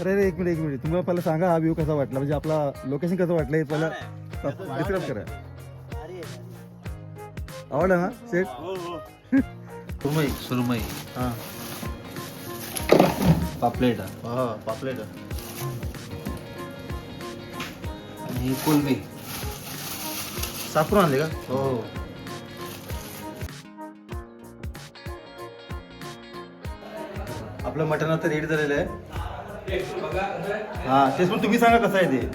अरे अरे एक मिनिट एक मिनिट. तुम्हाला पहिला सांगा हा व्ह्यू कसा वाटला? म्हणजे आपला लोकेशन कसं वाटलं? हे पहिला डिस्क्राईब करा. आवडला ना? सेट सुरमई सुरमई. हां. पापलेट. हा पापलेट. आणि ही कोलबी. साफरून आणले का? हो. आपलं मटण आता रेडी झालेलं आहे. हा तेच पण तुम्ही सांगा कसं आहे ते.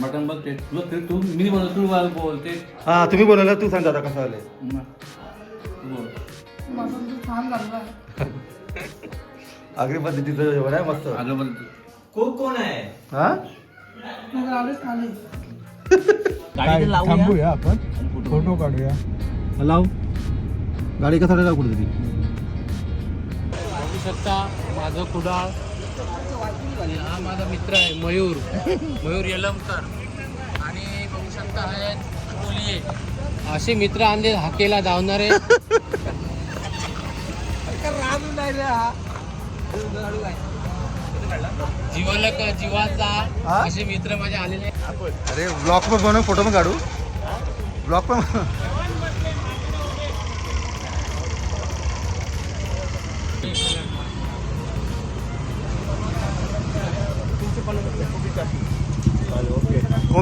मटन बघ ते. तुला ते तू मी म्हणतो तू मला बोलते हा तुम्ही बनवलं तू सांग आता कसं बोल. आगरी पद्धतीचं जेवण आहे मस्त. कोक कोण आहे? हा? थांबूया आपण. फोटो काढूया. लाव गाडी कसा लाव कुठेतरी बघू शकता माझं कुडाळ आणि हा माझा मित्र आहे मयूर. मयूर यलमकर. आणि बघू शकता हा आहे. कोलिये असे मित्र आणले हाकेला धावणारे. जीवाला का जीवाचा? असे मित्र माझे आलेले आहेत. अरे ब्लॉग पण बनव फोटो पण काढू. ब्लॉग पण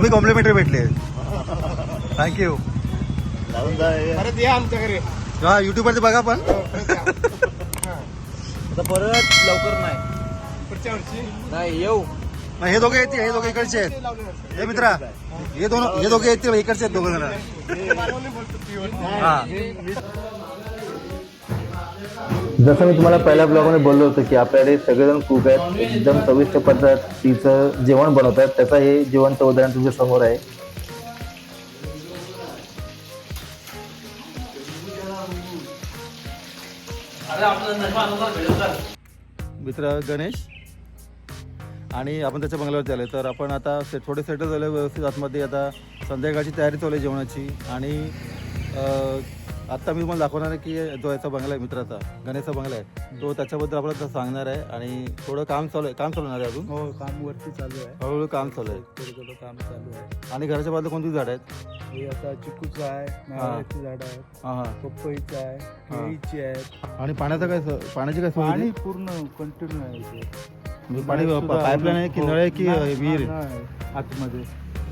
कोबी कॉम्प्लिमेंटरी भेटले. थँक्यू परत या आमच्याकडे हा युट्यूबवरती बघा पण. आता परत लवकर नाही. पुढच्या वर्षी. नाही येऊ. मग हे दोघे येतील हे दोघे इकडचे आहेत. हे मित्रा हे दोन हे दोघे येतील इकडचे आहेत दोघं जण हा जसं मी तुम्हाला पहिल्या ब्लॉगमध्ये बोललो होतो की आपल्याकडे सगळेजण कुक आहेत एकदम चविष्ट पद्धतीचं जेवण बनवतात त्याचं हे जेवणचं उदाहरण तुमच्यासमोर आहे. मित्र गणेश आणि आपण त्याच्या बंगल्यावरती आले तर आपण आता से थोडे सेटल झाले व्यवस्थित आतमध्ये. आता संध्याकाळची तयारी चालू आहे जेवणाची आणि अं, आत्ता मी तुम्हाला दाखवणार आहे की जो याचा बंगला आहे मित्राचा गणेशचा बंगला आहे तो त्याच्याबद्दल आपल्याला सांगणार आहे आणि थोडं काम चालू आहे. काम चालू आहे अजून? हो काम वरती चालू आहे. हळूहळू काम चालू आहे. थोडं थोडं काम चालू आहे. आणि घराच्या बाजूला कोणती झाड आहेत? हे आता चिकूचं आहे नारळाची झाडं आहेत हां हां. पपईचं आहे केळीची आहेत. आणि पाण्याचं काय स- पाण्याची काय सोय पाणी होती? पूर्ण कंटिन्यू आहे इथे. म्हणजे पाणी सुद्धा पाईपलाईन आहे की हो, नळ आहे की नाही, विहीर आहे? नाही, आतमध्ये.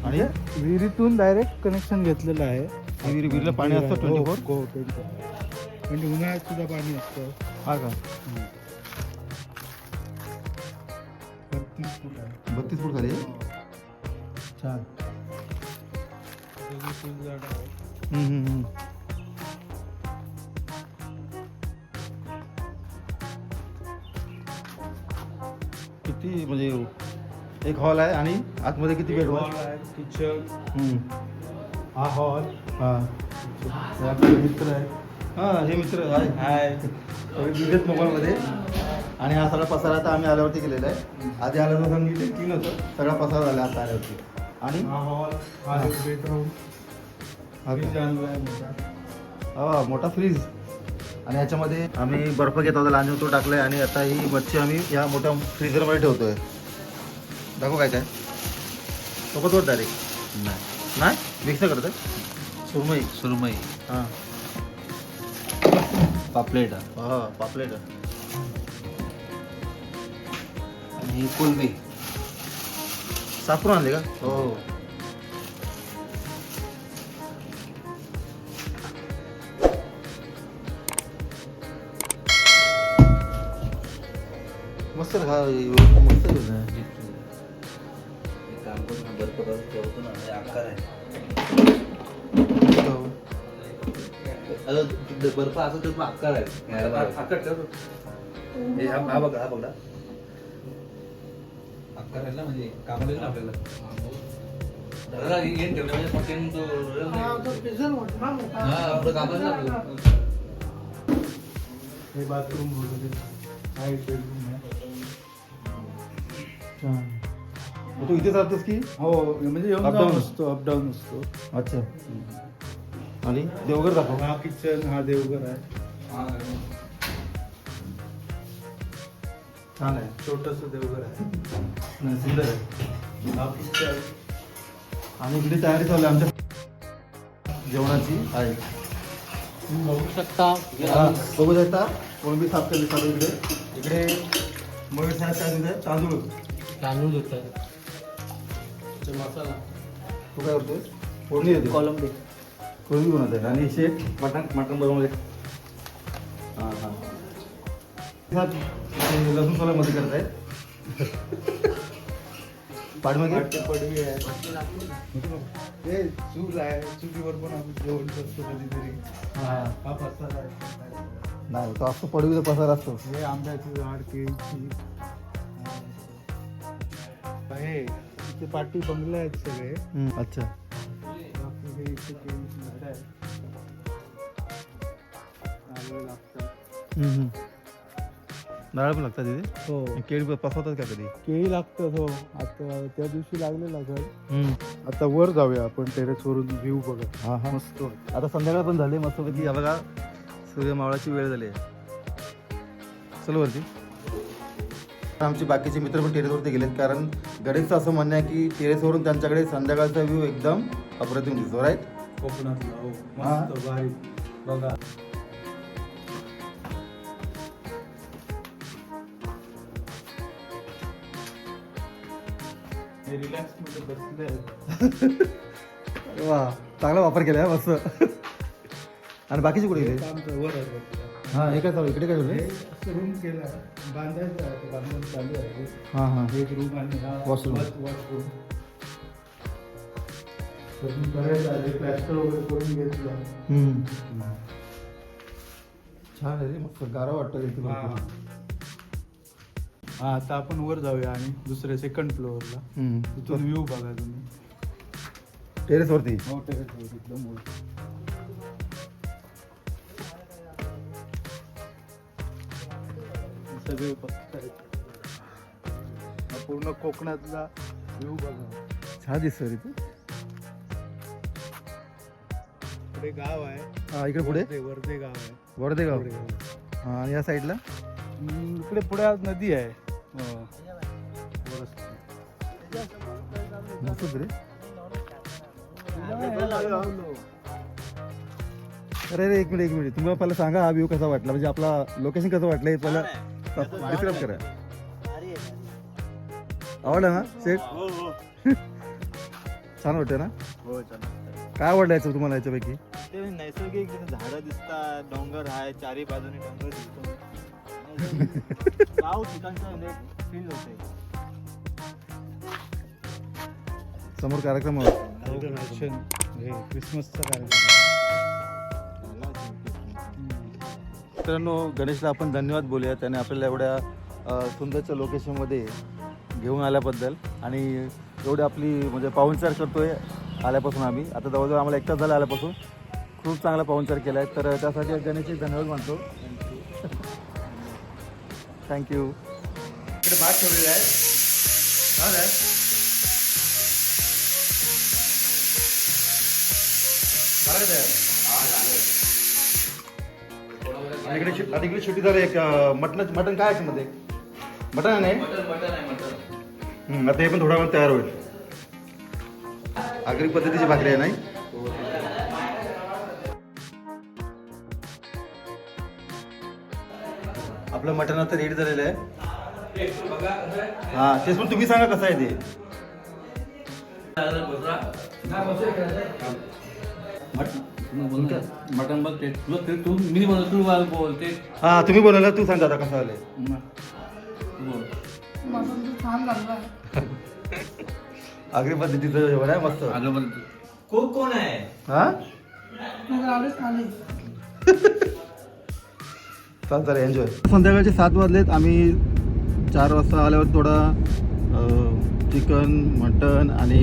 आणि? विहिरीतून डायरेक्ट कनेक्शन घेतलेलं आहे. विहीर- विहिरीला पाणी असतं 24? हो 24 म्हणजे उन्हाळ्यात सुद्धा पाणी असतं हा का बत्तीस फूट आहे बत्तीस फूट खाली आहे? छान त्याची फुलझाडं आहेत. हम्म, हम्म, हम्म. किती म्हणजे एक हॉल आहे आणि आतमध्ये किती बेडरूम हॉल आहे किचन हम्म. हा हॉल हा. आपले मित्र आहेत हा हे मित्र आहे. हाय सगळे दिलेत मोबाईलमध्ये. आणि हा सगळा पसारा आता आम्ही आल्यावरती केलेला आहे. आधी आल्यावर सांगितलं क्लीन होतं. सगळा पसारा झाला आता आल्यावरती. आणि? हा. हॉल हा एक बेडरूम फ्रीज का? आणला आहे मोठा हा मोठा फ्रीज. आणि ह्याच्यामध्ये आम्ही बर्फ घेत होतो लहान तो टाकलाय. आणि आता ही मच्छी आम्ही या मोठ्या फ्रीझरमध्ये ठेवतोय. दाखव काय काय? सोबत डायरेक्ट नाही. नाही मिक्स करत सुरमई। सुरमई। हाँ। पापलेट। हा पापलेट। आणि कोलबी साफरून आणले का हो मस्त खा मस्त ठेवतो ना हे आकार आहे. ते बर्फ असं तर आकार आहे. आकार. हे हा हा बघा हा बघा. आकार आहे ना म्हणजे येईल ना आपल्याला. हे ठेवलं म्हणजे. हा, आपलं ना आपल्याला. हे बाथरूम वगैरे हा एक बेडरूम आहे. तू इथेच राहतोस की? हो म्हणजे down? असतो अपडाऊन असतो. अच्छा. आणि देवघर दाखव. हा किचन हा देवघर आहे. छान आहे छोटस देवघर आहे. नाही, सुंदर आहे. आणि इकडे तयारी चालू आहे आमच्या जेवणाची. आहे. बघू शकता. हा, बघू शकता. कोळंबी साफ केली चालू इकडे. इकडे मयूर साहेब काय दिले तांदूळ. तांदूळ मसाला. तू काय करतोय? फोडणी देतो कोलंबी. कोळंबी बनवत आहे आणि शेट मटन मटन बनवले हां हां. लसूण सोलामध्ये करत आहेत पाठीमागे? पडवी आहे. ते चूल आहे. चुलीवर पण आम्ही जेवण करतो कधीतरी. हां. हा पसारा आहे. नाही तो असतो पडवीचा पसार असतो. हे आंब्याची झाड केळीची. आहे इथे पाठी बंगले आहेत सगळे. अच्छा. इथे आहे नारळ लागतात नारळ पण लागतात तिथे? हो. केळी पसवतात का कधी? केळी लागतात हो. आता त्या दिवशी लागलेला घर. आता वर जाऊया आपण टेरेस वरून व्ह्यू बघत. हां हां. मस्त वाटतं. आता संध्याकाळ पण झाली मस्तपैकी या बघा सूर्यमावळाची वेळ झाली आहे. चल वरती. आमचे बाकीचे मित्र पण टेरेसवरती गेलेत. कारण गणेशचं असं म्हणणं आहे की टेरेसवरून त्यांच्याकडे संध्याकाळचा व्ह्यू एकदम अप्रतिम दिसतो राईट कोकणातला हो. मस्त भारी. बघा. आहेत. वा चांगला वापर केला मस्त. आणि बाकीचे कुठे गेले? वर. हां हे काय चालू इकडे काय हे झालं असं रूम केला. बांधायचं आहे बांधून चालू आहे. हां हां. एक रूम आणि हा. वॉशरूम करायचं आहे प्लॅस्टर वगैरे करून घेतलं. छान आहे रे मस्त गारा वाटतं इथे हा हा, आता आपण वर जाऊया आणि दुसऱ्या सेकंड फ्लोअरला तिथून व्ह्यू बघा तुम्ही. टेरेसवरती हो टेरेसवर एकदम सगळे पत्थर आहेत. हा पूर्ण कोकणातला व्ह्यू बघा. छान दिसतो रे तू. पुढे गाव आहे. हां इकडे पुढे? वर्धे वर्धे गाव आहे. पुढे गाव. हां आणि या साईडला हम्म, इकडे पुढे आज नदी आहे. हो. वरच. मस्तच रे. अरे रे एक मिनिट एक मिनिट. तुम्हाला पहिला सांगा हा व्ह्यू कसा वाटला? म्हणजे आपला लोकेशन कसं वाटलं हे पहिला डिस्क्राईब करा। आवडलं ना? शेठ छान वाटतं ना? हो छान काय आवडलं याचं तुम्हाला याच्यापैकी? ते नैसर्गिक झाडं दिसतात डोंगर आहे चारी बाजूने डोंगर दिसतो गाव ठिकाणचं म्हणजे फील होते समोर कार्यक्रम आहे. Action. हे. क्रिसमसचा कार्यक्रम. मित्रांनो गणेशला आपण धन्यवाद बोलूया. त्याने आपल्याला एवढ्या सुंदरच्या लोकेशनमध्ये घेऊन आल्याबद्दल. आणि एवढी आपली म्हणजे पाहुणचार करतोय आल्यापासून आम्ही. आता जवळजवळ आम्हाला एक तास झाला आल्यापासून. खूप चांगला पाहुणचार केला आहे तर त्यासाठी गणेशही धन्यवाद मानतो. थँक्यू इकडे भात ठेवलेला आहे. छान आहे आणि इकडे शि- आता इकडे शेवटी झालं एक मटन मटन काय आहे मध्ये? मटन आहे? मटन मटन आहे मटन हम्म, आता हे पण थोडा वेळ तयार होईल. आगरी पद्धतीची भाकरी आहे नाही? आपलं मटण आता रेडी झालेलं आहे. हा तेच पण तुम्ही सांगा कसं आहे ते. मटन बघ ते तुझं ते तू मी म्हणतो तू मला बोल ते हा तुम्ही बनवलं तू सांग आता कसं आलंय बोल. आगरी पद्धतीचं जेवण आहे मस्त. आलं पण कोण कोण आहे? हा? चाल चालेल एन्जॉय संध्याकाळचे सात वाजलेत. आम्ही चार वाजता आल्यावर थोडा चिकन मटन आणि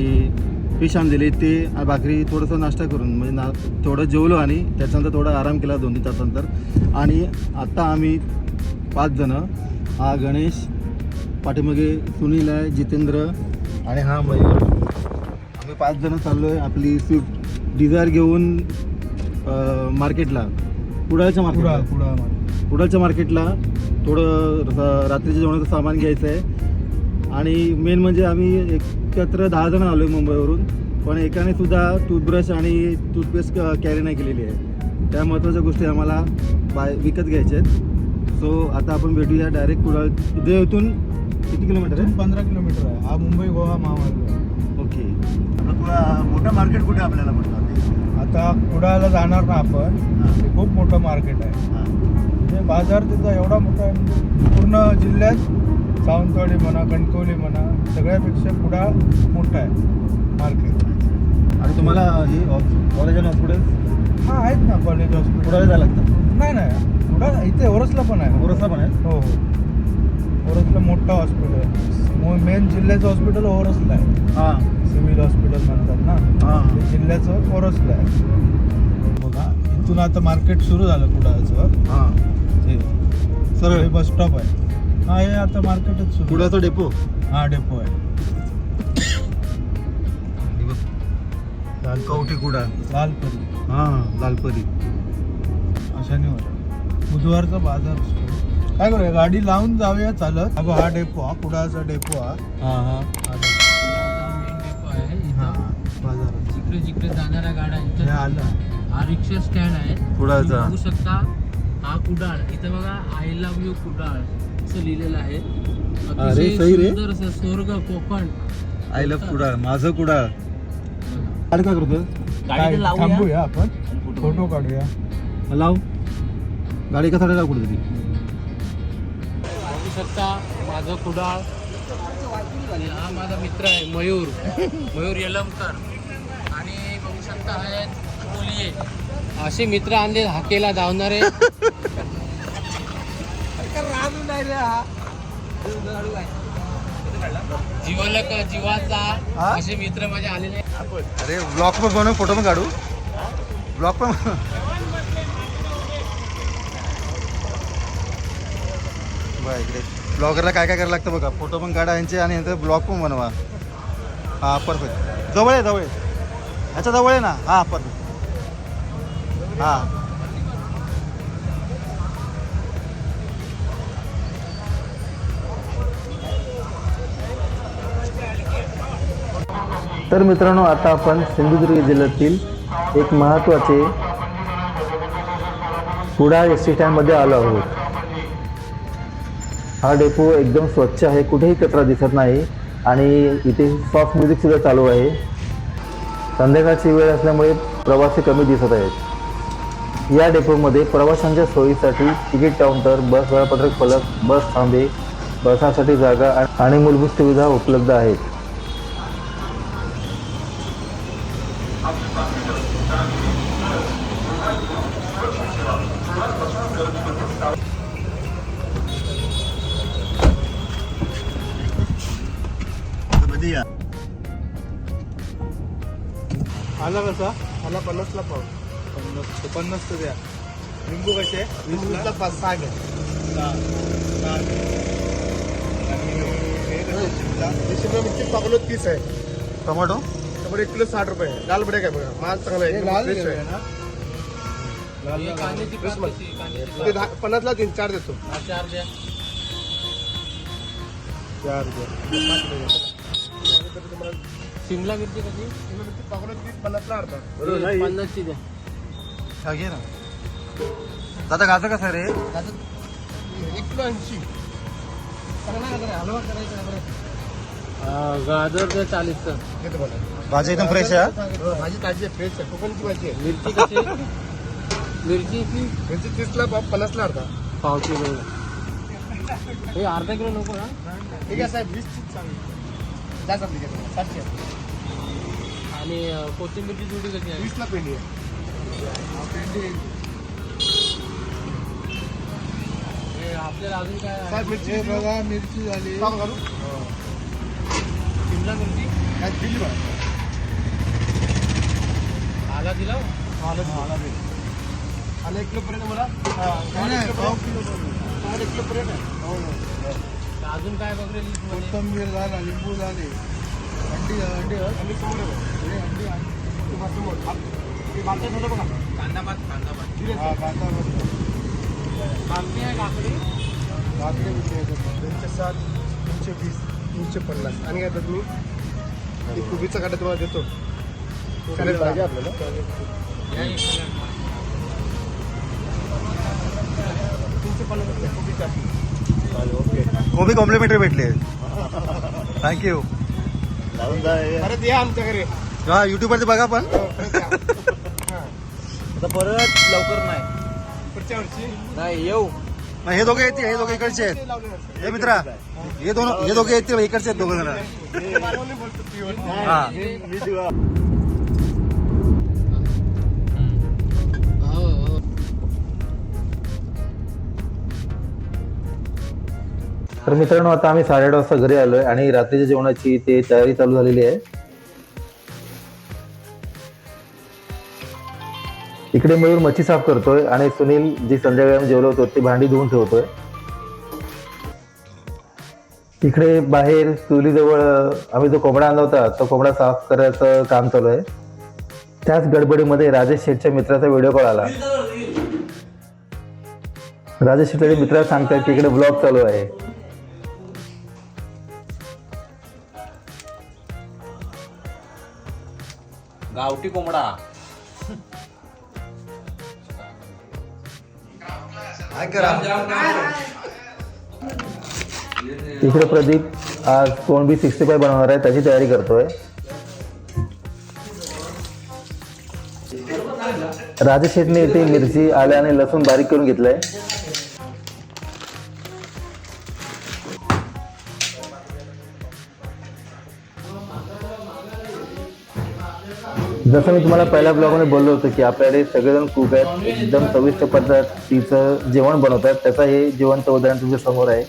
फिश आणलेली ते भाकरी थोडंसं नाश्ता करून म्हणजे ना थोडं जेवलो आणि त्याच्यानंतर थोडा आराम केला दोन तीन तासानंतर. आणि आत्ता आम्ही पाच जणं हा गणेश पाठीमागे सुनील आहे जितेंद्र आणि हा मयूर. आम्ही पाच जणं चाललो आहे आपली स्विफ्ट डिझायर घेऊन मार्केटला. कुडाळच्या कुडाळ मार्केट. कुडाळ कुडाळच्या मार्केटला थोडं रात्रीच्या जेवणाचं सामान घ्यायचं आहे आणि मेन म्हणजे आम्ही एकत्र दहा जण आलो आहे मुंबईवरून पण एकाने सुद्धा टूथब्रश आणि टूथपेस्ट कॅरी नाही केलेली आहे. त्या महत्त्वाच्या गोष्टी आम्हाला बाय विकत घ्यायच्या आहेत. सो आता आपण भेटूया डायरेक्ट कुडाळ इथे इथून किती किलोमीटर आहे? पंधरा किलोमीटर आहे. हा मुंबई गोवा महामार्ग आहे. ओके. मोठं मार्केट कुठे आपल्याला म्हटलं आता कुडाळला जाणार ना आपण ते खूप मोठं मार्केट आहे. म्हणजे बाजार त्याचा एवढा मोठा आहे पूर्ण जिल्ह्यात सावंतवाडी म्हणा कणकवली म्हणा सगळ्यापेक्षा कुडाळ मोठा आहे मार्केट. आणि तुम्हाला हे कॉलेज आणि हॉस्पिटल हा आहेत ना कॉलेज हॉस्पिटल कुडाळ जायला लागतं. नाही नाही कुडाळ इथे ओरसला पण आहे. ओरसला पण आहे? हो हो. ओरसला मोठं हॉस्पिटल मेन जिल्ह्याचं हॉस्पिटल ओरसला आहे. हां. सिव्हिल हॉस्पिटल म्हणतात ना. हां. ते जिल्ह्याचं ओरसला आहे. बघा इथून आता मार्केट सुरू झालं कुडाळचं. हां. हे सरळ हे बस स्टॉप आहे. हा हे आता मार्केटच सुरू. डेपो? हा डेपो आहे. कवठी कुडाळ लालपरी. हां लालपरी. शनिवार बुधवारचा बाजार असतो. काय करूया गाडी लावून जाऊया चालत. अगो हा डेपो हा कुडाळचा डेपो हा. हां हां. हा डेपो. मेन डेपो आहे हा इथं बाजारात. जिकडे जिकडे जाणाऱ्या गाड्या हे इथं आलं. हा रिक्षा स्टँड आहे. कुडाळचा. तुम्ही बघू शकता हा कुडाळ. इथं बघा आय लव्ह यू कुडाळ. असं लिहिलेलं आहे. अरे, सही रे. सुंदर असं स्वर्ग कोकण. आय लव्ह कुडाळ माझं कुडाळ. गाडी काय करतोय? काय थांबूया आपण. फोटो काढूया. लाव. गाडी कसा लाव कुठेतरी बघू शकता माझं कुडाळ. आणि हा माझा मित्र आहे मयूर. मयूर यलमकर. आणि बघू शकता हा आहे. कोलिये असे मित्र आणले हाकेला धावणारे. जीवाला का जीवाचा असे मित्र माझे आलेले अरे ब्लॉग पण बनव फोटो पण काढू. ब्लॉग पण बघा इकडे. ब्लॉगरला काय काय करायला लागतं बघा. फोटो पण काढा यांचे आणि यांचा ब्लॉग पण बनवा. हां परफेक्ट जवळ आहे जवळ आहे. ह्याच्या जवळ आहे ना? हां परफेक्ट हां. तर मित्रांनो आता आपण सिंधुदुर्ग जिल्ह्यातील एक महत्त्वाचे कुडाळ एस टी स्टँडमध्ये आलो आहोत. हा डेपो एकदम स्वच्छ आहे कुठेही कचरा दिसत नाही आणि इथे सॉफ्ट म्युझिकसुद्धा चालू आहे. संध्याकाळची वेळ असल्यामुळे प्रवासी कमी दिसत आहेत. या डेपोमध्ये प्रवाशांच्या सोयीसाठी तिकीट काउंटर बस वेळापत्रक फलक बस थांबे बसासाठी जागा आणि मूलभूत सुविधा उपलब्ध आहेत. आला कसा आला पन्नासला पाव. पन्नास पन्नास तर द्या. लिंबू कसे? लिंबूला पाच सहा घ्या. हे मिरची पाकलो तीस आहे. टोमॅटो? त्यामुळे एक किलो साठ रुपये आहे. लाल बडे काय बघा. माल चांगला आहे. एकदम fresh. ही ते दहा- पन्नासला तीन चार देतो. चार द्या. चार द्या शिमला मिरची कशी पाकलो तीस पन्नासला अर्धा. ही पन्नासची द्या. हा घे ना. दादा गाजर कसं आहे रे? एक किलो ऐंशी. हलवा करायचा गाजर द्या चाळीसचं घेतो मला भाजी एकदम फ्रेश आहे हा? हो, भाजी ताजी आहे फ्रेश आहे. कोकणची भाजी आहे. मिरची कशी? मिरचीची मिरची तीसला पाव पन्नासला अर्धा. पाव किलो. हे अर्धा किलो नको ना ठीक आहे साहेब वीस तीस चांगली आपली घेतो सातशे आणि कोथिंबीरची जुडी कशी आहे? वीसला पेंडी आहे. पेंडी हे आपल्याला अजून काय? साहेब मिरची बघा मिरची झाली. घालू शिमला मिरची? काय दिली बघा आला दिला? आलं आला आलं एक किलो पर्यंत मला साडे एक किलो पर्यंत. आहे हो ना अजून काय बघरेल कोथंबीर झाला लिंबू झाले अंडी अंडी अंडी समोर आहे बघ. हे अंडी अंडी. ते मस्त मोठं. हा, कांदा भात. काकडी आहे काकडी त्याच्यात. दोनशे साठ दोनशे वीस तीनशे पन्नास आणि काय तुम्ही एक कोबीचा काटा तुम्हाला देतो चालेल पाहिजे आपल्याला. तीनशे पन्नास कोबीचा कोबी कॉम्प्लिमेंटरी भेटले. थँक्यू. परत या आमच्याकडे हा युट्यूबवरती बघा पण. हो. आता परत लवकर नाही. पुढच्या वर्षी. नाही येऊ. मग हे दोघे येतील हे दोघे इकडचे आहेत. हे मित्रा हे दोन हे दोघे येतील इकडचे आहेत दोघं जण. हा हो. तर मित्रांनो आता आम्ही साडेआठ वाजता घरी आलोय आणि रात्रीच्या जेवणाची ते तयारी चालू झालेली आहे. इकडे मयूर मच्छी साफ करतोय आणि सुनील जी संध्याकाळी आम्ही जेवलो होतो ती भांडी धुवून ठेवतोय. इकडे बाहेर चुलीजवळ आम्ही जो कोंबडा आणला होता तो कोंबडा साफ करायचं काम चालू आहे. त्याच गडबडीमध्ये राजेश शेठच्या मित्राचा व्हिडिओ कॉल आला. राजेश शेठ मित्राला सांगतात की इकडे ब्लॉग चालू आहे. गावठी कोंबडा. इकडे प्रदीप आज कोणबी सिक्स्टी फाय बनवणार आहे त्याची तयारी करतोय. राजेश शेटने इथे मिरची आल्या आणि लसूण बारीक करून घेतलंय. जसं मी तुम्हाला पहिल्या ब्लॉगमध्ये बोललो होतो की आपल्याकडे सगळेजण कुक आहेत एकदम चविष्ट पद्धतीचं जेवण बनवतात त्याचं हे जिवंत उदाहरण तुमच्यासमोर आहे.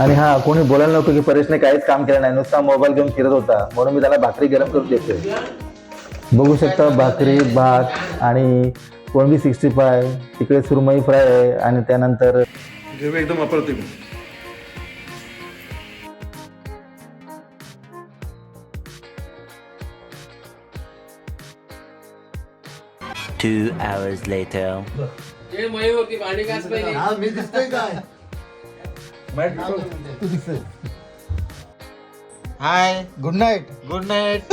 आणि हा कोणी बोलायला नको की परेशने काहीच काम केलं नाही नुसता मोबाईल घेऊन फिरत होता. म्हणून मी त्याला भाकरी गरम करून देतोय. बघू शकता भाकरी भात आणि कोणबी सिक्स्टी फाय तिकडे सुरमई फ्राय आहे आणि त्यानंतर एकदम अप्रतिम Two hours later. Hi good night good night